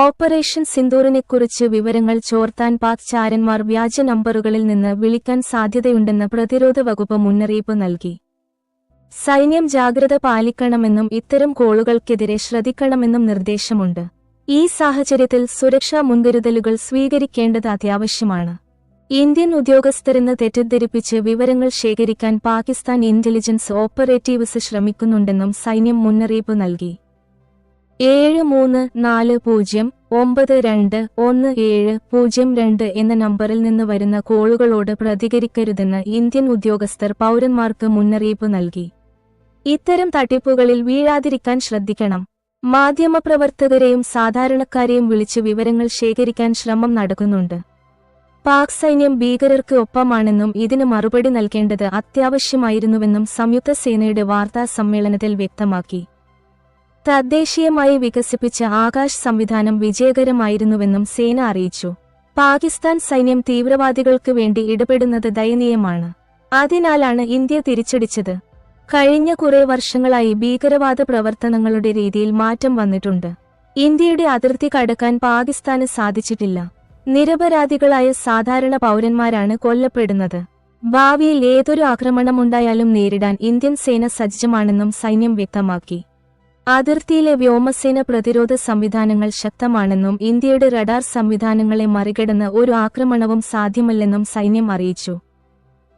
Operation സിന്ദൂറിനെക്കുറിച്ച് വിവരങ്ങൾ ചോർത്താൻ പാക് ചാരന്മാർ വ്യാജ നമ്പറുകളിൽ നിന്ന് വിളിക്കാൻ സാധ്യതയുണ്ടെന്ന് പ്രതിരോധ വകുപ്പ് മുന്നറിയിപ്പ് നൽകി. സൈന്യം ജാഗ്രത പാലിക്കണമെന്നും ഇത്തരം കോളുകൾക്കെതിരെ ശ്രദ്ധിക്കണമെന്നും നിർദ്ദേശമുണ്ട്. ഈ സാഹചര്യത്തിൽ സുരക്ഷാ മുൻകരുതലുകൾ സ്വീകരിക്കേണ്ടത് അത്യാവശ്യമാണ്. ഇന്ത്യൻ ഉദ്യോഗസ്ഥരെന്ന് തെറ്റിദ്ധരിപ്പിച്ച് വിവരങ്ങൾ ശേഖരിക്കാൻ പാകിസ്ഥാൻ ഇന്റലിജൻസ് ഓപ്പറേറ്റീവ്സ് ശ്രമിക്കുന്നുണ്ടെന്നും സൈന്യം മുന്നറിയിപ്പ് നൽകി. ഏഴ് മൂന്ന് നാല് പൂജ്യം ഒമ്പത് രണ്ട് ഒന്ന് ഏഴ് പൂജ്യം രണ്ട് എന്ന നമ്പറിൽ നിന്ന് വരുന്ന കോളുകളോട് പ്രതികരിക്കരുതെന്ന് ഇന്ത്യൻ ഉദ്യോഗസ്ഥർ പൗരന്മാർക്ക് മുന്നറിയിപ്പ് നൽകി. ഇത്തരം തട്ടിപ്പുകളിൽ വീഴാതിരിക്കാൻ ശ്രദ്ധിക്കണം. മാധ്യമപ്രവർത്തകരെയും സാധാരണക്കാരെയും വിളിച്ച് വിവരങ്ങൾ ശേഖരിക്കാൻ ശ്രമം നടക്കുന്നുണ്ട്. പാക് സൈന്യം ഭീകരർക്ക് ഒപ്പമാണെന്നും ഇതിന് മറുപടി നൽകേണ്ടത് അത്യാവശ്യമായിരുന്നുവെന്നും സംയുക്ത സേനയുടെ വാർത്താ സമ്മേളനത്തിൽ വ്യക്തമാക്കി. തദ്ദേശീയമായി വികസിപ്പിച്ച ആകാശ് സംവിധാനം വിജയകരമായിരുന്നുവെന്നും സേന അറിയിച്ചു. പാകിസ്ഥാൻ സൈന്യം തീവ്രവാദികൾക്ക് വേണ്ടി ഇടപെടുന്നത് ദയനീയമാണ്. അതിനാലാണ് ഇന്ത്യ തിരിച്ചടിച്ചത്. കഴിഞ്ഞ കുറെ വർഷങ്ങളായി ഭീകരവാദ പ്രവർത്തനങ്ങളുടെ രീതിയിൽ മാറ്റം വന്നിട്ടുണ്ട്. ഇന്ത്യയുടെ അതിർത്തി കടക്കാൻ പാകിസ്ഥാന് സാധിച്ചിട്ടില്ല. നിരപരാധികളായ സാധാരണ പൗരന്മാരാണ് കൊല്ലപ്പെടുന്നത്. ഭാവിയിൽ ഏതൊരു ആക്രമണമുണ്ടായാലും നേരിടാൻ ഇന്ത്യൻ സേന സജ്ജമാണെന്നും സൈന്യം വ്യക്തമാക്കി. അതിർത്തിയിലെ വ്യോമസേന പ്രതിരോധ സംവിധാനങ്ങൾ ശക്തമാണെന്നും ഇന്ത്യയുടെ റഡാർ സംവിധാനങ്ങളെ മറികടന്ന് ഒരു ആക്രമണവും സാധ്യമല്ലെന്നും സൈന്യം അറിയിച്ചു.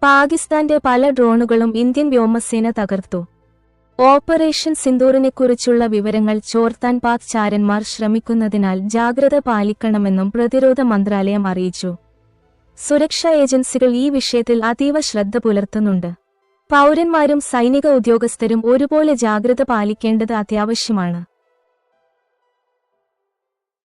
പാകിസ്ഥാന്റെ പല ഡ്രോണുകളും ഇന്ത്യൻ വ്യോമസേന തകർത്തു. ഓപ്പറേഷൻ സിന്ദൂറിനെക്കുറിച്ചുള്ള വിവരങ്ങൾ ചോർത്താൻ പാക് ചാരന്മാർ ശ്രമിക്കുന്നതിനാൽ ജാഗ്രത പാലിക്കണമെന്നും പ്രതിരോധ മന്ത്രാലയം അറിയിച്ചു. സുരക്ഷാ ഏജൻസികൾ ഈ വിഷയത്തിൽ അതീവ ശ്രദ്ധ പുലർത്തുന്നുണ്ട്. പൗരന്മാരും സൈനിക ഉദ്യോഗസ്ഥരും ഒരുപോലെ ജാഗ്രത പാലിക്കേണ്ടത് അത്യാവശ്യമാണ്.